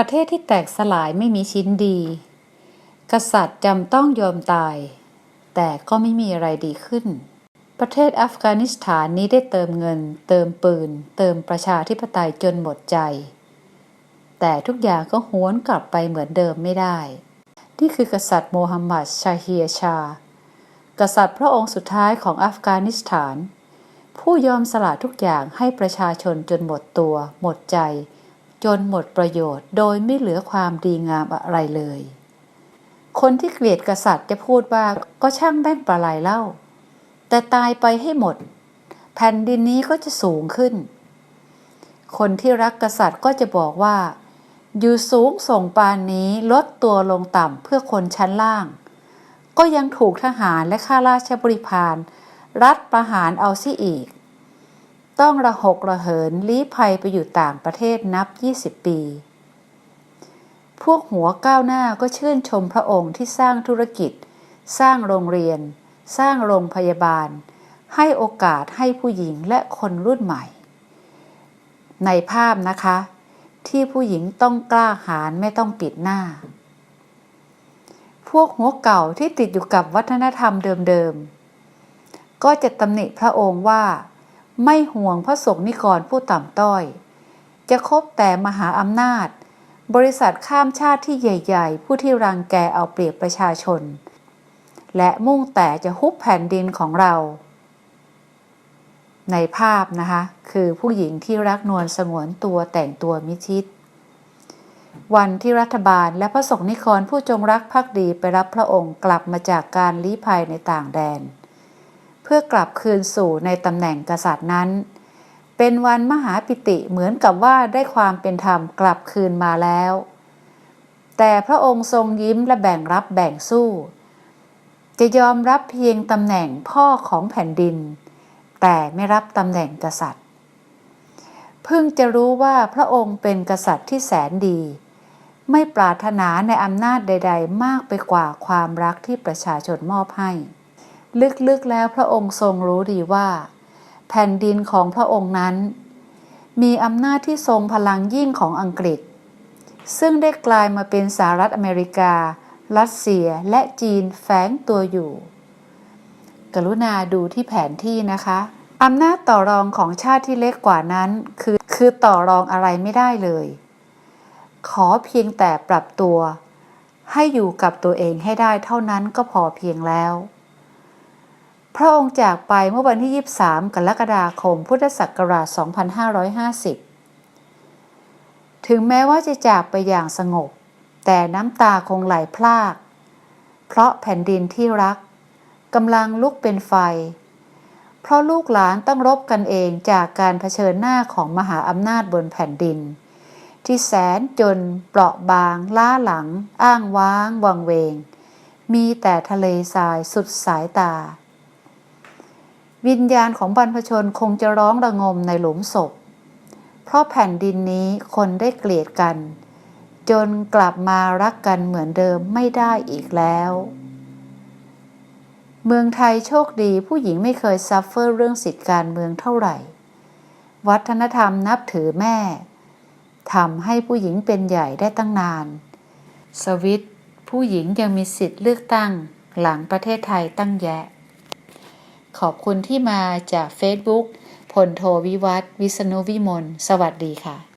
ประเทศที่แตกสลายไม่มีชิ้นดี กษัตริย์จำต้องยอมตาย แต่ก็ไม่มีอะไรดีขึ้น ประเทศอัฟกานิสถานนี้ได้เติมเงิน เติมปืน เติมประชาธิปไตยจนหมดใจ แต่ทุกอย่างก็หวนกลับไปเหมือนเดิมไม่ได้ นี่คือกษัตริย์โมฮัมหมัดชาฮียชา กษัตริย์พระองค์สุดท้ายของอัฟกานิสถาน ผู้ยอมสละทุกอย่างให้ประชาชนจนหมดตัว หมดใจ จนหมดประโยชน์ โดยไม่เหลือความดีงามอะไรเลย คนที่เกลียดกษัตริย์จะพูดว่าก็ช่างแบ่งปลาไหลเล่า แต่ตายไปให้หมด แผ่นดินนี้ก็จะสูงขึ้น คนที่รักกษัตริย์ก็จะบอกว่า อยู่สูงส่งปานนี้ลดตัวลงต่ำเพื่อคนชั้นล่าง ก็ยังถูกทหารและข้าราชบริพารรัฐประหารเอาซิอีก ต้องระหกระเหินลี้ภัยไปอยู่ต่างประเทศนับ 20 ปี พวกหัวก้าวหน้าก็ชื่นชมพระองค์ที่สร้างธุรกิจ สร้างโรงเรียน สร้างโรงพยาบาล ให้โอกาสให้ผู้หญิงและคนรุ่นใหม่ ในภาพนะคะ ที่ผู้หญิงต้องกล้าหาญไม่ต้องปิดหน้า พวกหัวเก่าที่ติดอยู่กับวัฒนธรรมเดิมๆก็จะตำหนิพระองค์ว่า ไม่ห่วงพระสงฆ์นิกรผู้ต่ำต้อย จะคบแต่มหาอำนาจ บริษัทข้ามชาติที่ใหญ่ ๆ ผู้ที่รังแกเอาเปรียบประชาชน และมุ่งแต่จะฮุบแผ่นดินของเรา ในภาพนะคะ คือผู้หญิงที่รักนวลสงวนตัวแต่งตัวมิชิด วันที่รัฐบาลและพระสงฆ์นิกรผู้จงรักภักดีไปรับพระองค์กลับมาจากการลี้ภัยในต่างแดน พื่อกลับคืนสู่ในตำแหน่งกษัตริย์นั้น เป็นวันมหาปิติเหมือนกับว่าได้ความเป็นธรรมกลับคืนมาแล้ว แต่พระองค์ทรงยิ้มและแบ่งรับแบ่งสู้ จะยอมรับเพียงตำแหน่งพ่อของแผ่นดิน แต่ไม่รับตำแหน่งกษัตริย์ เพิ่งจะรู้ว่าพระองค์เป็นกษัตริย์ที่แสนดี ไม่ปรารถนาในอำนาจใด ๆ มากไปกว่าความรักที่ประชาชนมอบให้ ลึกๆแล้วพระองค์ทรงรู้ดีว่า แผ่นดินของพระองค์นั้น มีอำนาจที่ทรงพลังยิ่งของอังกฤษ ซึ่งได้กลายมาเป็นสหรัฐอเมริกา รัสเซียและจีนแฝงตัวอยู่ กรุณาดูที่แผนที่นะคะอำนาจต่อรองของชาติที่เล็กกว่านั้น คือคือต่อรองอะไรไม่ได้เลย ขอเพียงแต่ปรับตัว ให้อยู่กับตัวเองให้ได้เท่านั้นก็พอเพียงแล้ว พระองค์จากไปเมื่อวันที่ 23 กรกฎาคม พุทธศักราช 2550 ถึงแม้ว่าจะจากไปอย่างสงบ แต่น้ำตาคงไหลพลาก เพราะแผ่นดินที่รักกำลังลุกเป็นไฟ เพราะลูกหลานต้องรบกันเองจากการเผชิญหน้าของมหาอำนาจบนแผ่นดิน ที่แสนจนเปราะบาง ล้าหลัง อ้างว้าง วังเวง มีแต่ทะเลทรายสุดสายตา วิญญาณของบรรพชนคงจะร้องระงมในหลุมศพ เพราะแผ่นดินนี้คนได้เกลียดกัน จนกลับมารักกันเหมือนเดิมไม่ได้อีกแล้ว เมืองไทยโชคดีผู้หญิงไม่เคยซัฟเฟอร์เรื่องสิทธิการเมืองเท่าไหร่ วัฒนธรรมนับถือแม่ทำให้ผู้หญิงเป็นใหญ่ได้ตั้งนาน สวิตผู้หญิงยังมีสิทธิ์เลือกตั้งหลังประเทศไทยตั้งแยะ ขอบคุณที่มาจาก Facebook พลโทวิวัฒน์วิษณุวิมล สวัสดีค่ะ